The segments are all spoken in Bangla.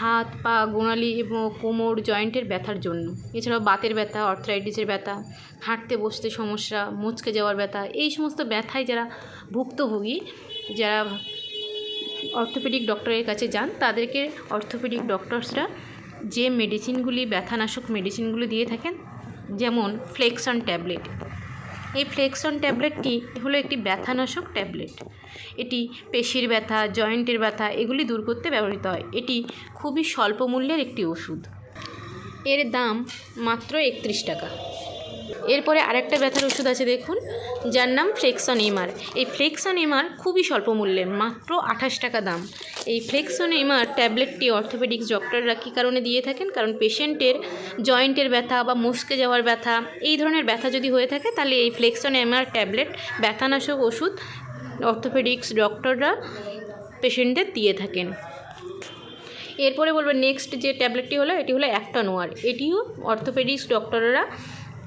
হাত, পা গোড়ালি এবং কোমর জয়েন্টের ব্যথার জন্য। এছাড়াও বাতের ব্যথা, অর্থরাইটিসের ব্যথা, হাঁটতে, বসতে সমস্যা, মচকে যাওয়ার ব্যথা, এই সমস্ত ব্যথায় যারা ভুক্তভোগী, যারা অর্থোপেডিক ডক্টরের কাছে যান, তাদেরকে অর্থোপেডিক ডক্টরসরা যে মেডিসিনগুলি ব্যথানাশক মেডিসিনগুলি দিয়ে থাকেন, যেমন ফ্লেক্সন ট্যাবলেট এই ফ্লেক্সন ট্যাবলেটটি হলো একটি ব্যথানাশক ট্যাবলেট এটি পেশির ব্যথা জয়েন্টের ব্যথা এগুলি দূর করতে ব্যবহৃত হয়। এটি খুবই স্বল্প মূল্যের একটি ওষুধ। এর দাম মাত্র একত্রিশ টাকা। এরপরে আরেকটা ব্যথার ওষুধ আছে, দেখুন, যার নাম ফ্লেক্সন এমআর এই ফ্লেক্সন এমআর খুবই স্বল্প মূল্যের মাত্র আঠাশ টাকা দাম। এই ফ্লেক্সন এমআর ট্যাবলেটটি অর্থোপেডিক্স ডক্টররা কী কারণে দিয়ে থাকেন? কারণ পেশেন্টের জয়েন্টের ব্যথা বা মুসকে যাওয়ার ব্যথা, এই ধরনের ব্যথা যদি হয়ে থাকে, তাহলে এই ফ্লেক্সন এমআর ট্যাবলেট ব্যথানাশক ওষুধ অর্থোপেডিক্স ডক্টররা পেশেন্টদের দিয়ে থাকেন। এরপরে বলব, নেক্সট যে ট্যাবলেটটি হলো, এটি হলো অ্যাক্টানোয়ার। এটিও অর্থোপেডিক্স ডক্টররা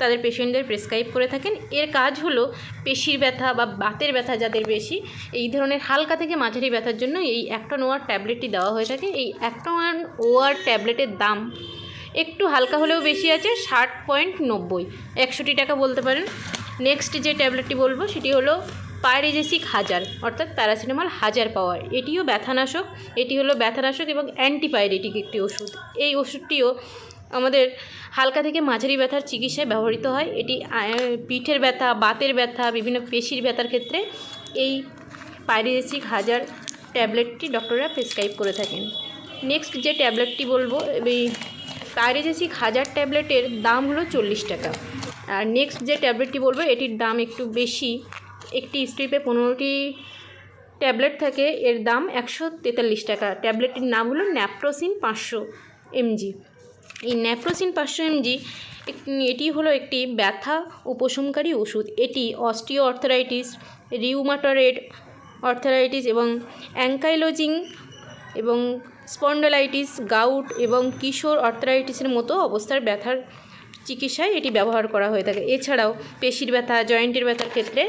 তাদের পেশেন্টদের প্রেসক্রাইব করে থাকেন। এর কাজ হলো পেশির ব্যথা বা বাতের ব্যথা যাদের বেশি, এই ধরনের হালকা থেকে মাঝারি ব্যথার জন্য এই অ্যাক্টন ওয়ার ট্যাবলেটটি দেওয়া হয়ে থাকে। এই অ্যাক্টানোয়ার ওয়ার ট্যাবলেটের দাম একটু হালকা হলেও বেশি আছে, ষাট পয়েন্ট নব্বই। একশোটি টাকা বলতে পারেন। নেক্সট যে ট্যাবলেটটি বলব সেটি হলো পাইরেজেসিক হাজার, অর্থাৎ প্যারাসিটামল হাজার পাওয়ার। এটিও ব্যথানাশক, এটি হলো ব্যথানাশক এবং অ্যান্টিপাইরেটিক একটি ওষুধ। এই ওষুধটিও আমাদের হালকা থেকে মাঝারি ব্যথার চিকিৎসায় ব্যবহৃত হয়। এটি পিঠের ব্যথা, বাতের ব্যথা, বিভিন্ন পেশির ব্যথার ক্ষেত্রে এই পাইরেজেসিক হাজার ট্যাবলেটটি ডক্টররা প্রেসক্রাইব করে থাকেন। নেক্সট যে ট্যাবলেটটি বলব, এই পাইরেজেসিক হাজার ট্যাবলেটের দাম হলো চল্লিশ টাকা। আর নেক্সট যে ট্যাবলেটটি বলব, এটির দাম একটু বেশি। একটি স্ট্রিপে পনেরোটি ট্যাবলেট থাকে, এর দাম একশো তেতাল্লিশ টাকা। ট্যাবলেটটির নাম হলো ন্যাপ্রোসিন পাঁচশো এমজি। এই ন্যাপ্রোসিন পাঁচশো এমজি এটি হলো একটি ব্যথা উপশমকারী ওষুধ। এটি অস্টিও অর্থরাইটিস রিউমাটয়েড অর্থরাইটিস এবং অ্যাঙ্কাইলোজিং এবং স্পন্ডলাইটিস, গাউট এবং কিশোর অর্থারাইটিসের মতো অবস্থার ব্যথার চিকিৎসায় এটি ব্যবহার করা হয়ে থাকে। এছাড়াও পেশির ব্যথা, জয়েন্টের ব্যথার ক্ষেত্রে